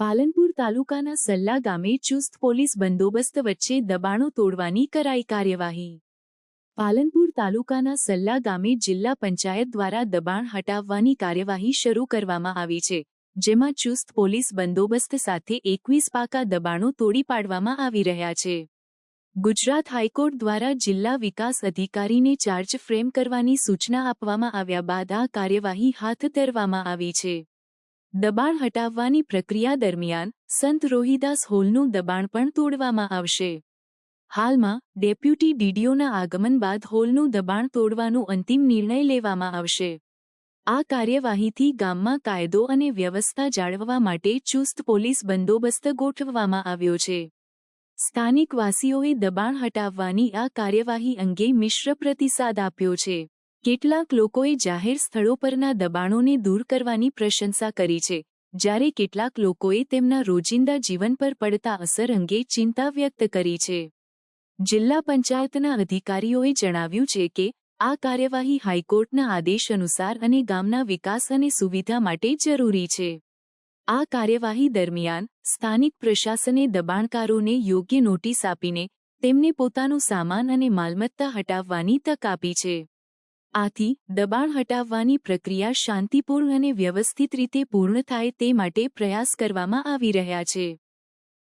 પાલનપુર તાલુકાના સલ્લા ગામે ચુસ્ત પોલીસ બંદોબસ્ત વચ્ચે દબાણો તોડવાની કરાઈ કાર્યવાહી. પાલનપુર તાલુકાના સલ્લા ગામે જિલ્લા પંચાયત દ્વારા દબાણ હટાવવાની કાર્યવાહી શરૂ કરવામાં આવી છે, જેમાં ચુસ્ત પોલીસ બંદોબસ્ત સાથે એકવીસ પાકા દબાણો તોડી પાડવામાં આવી રહ્યા છે. ગુજરાત હાઈકોર્ટ દ્વારા જિલ્લા વિકાસ અધિકારીને ચાર્જ ફ્રેમ કરવાની સૂચના આપવામાં આવ્યા બાદ આ કાર્યવાહી હાથ ધરવામાં આવી છે. દબાણ હટાવવાની પ્રક્રિયા દરમિયાન સંત રોહિદાસ હોલનું દબાણ પણ તોડવામાં આવશે. હાલમાં, ડેપ્યુટી ડીડીઓના આગમન બાદ હોલનું દબાણ તોડવાનો અંતિમ નિર્ણય લેવામાં આવશે. આ કાર્યવાહીથી ગામમાં કાયદો અને વ્યવસ્થા જાળવવા માટે ચુસ્ત પોલીસ બંદોબસ્ત ગોઠવવામાં આવ્યો છે. સ્થાનિક વાસીઓએ દબાણ હટાવવાની આ કાર્યવાહી અંગે મિશ્ર પ્રતિસાદ આપ્યો છે. કેટલાક લોકોએ જાહેર સ્થળો પરના દબાણોને દૂર કરવાની પ્રશંસા કરી છે, જ્યારે કેટલાક લોકોએ તેમના રોજિંદા જીવન પર પડતા અસર અંગે ચિંતા વ્યક્ત કરી છે. જિલ્લા પંચાયતના અધિકારીઓએ જણાવ્યું છે કે, આ કાર્યવાહી હાઈકોર્ટના આદેશ અનુસાર અને ગામના વિકાસ અને સુવિધા માટે જરૂરી છે. આ કાર્યવાહી દરમિયાન, સ્થાનિક પ્રશાસને દબાણકારોને યોગ્ય નોટિસ આપીને, તેમને પોતાનો સામાન અને માલમત્તા હટાવવાની તક આપી છે. આથી દબાણ હટાવવાની પ્રક્રિયા શાંતિપૂર્ણ અને વ્યવસ્થિત રીતે પૂર્ણ થાય તે માટે પ્રયાસ કરવામાં આવી રહ્યા છે.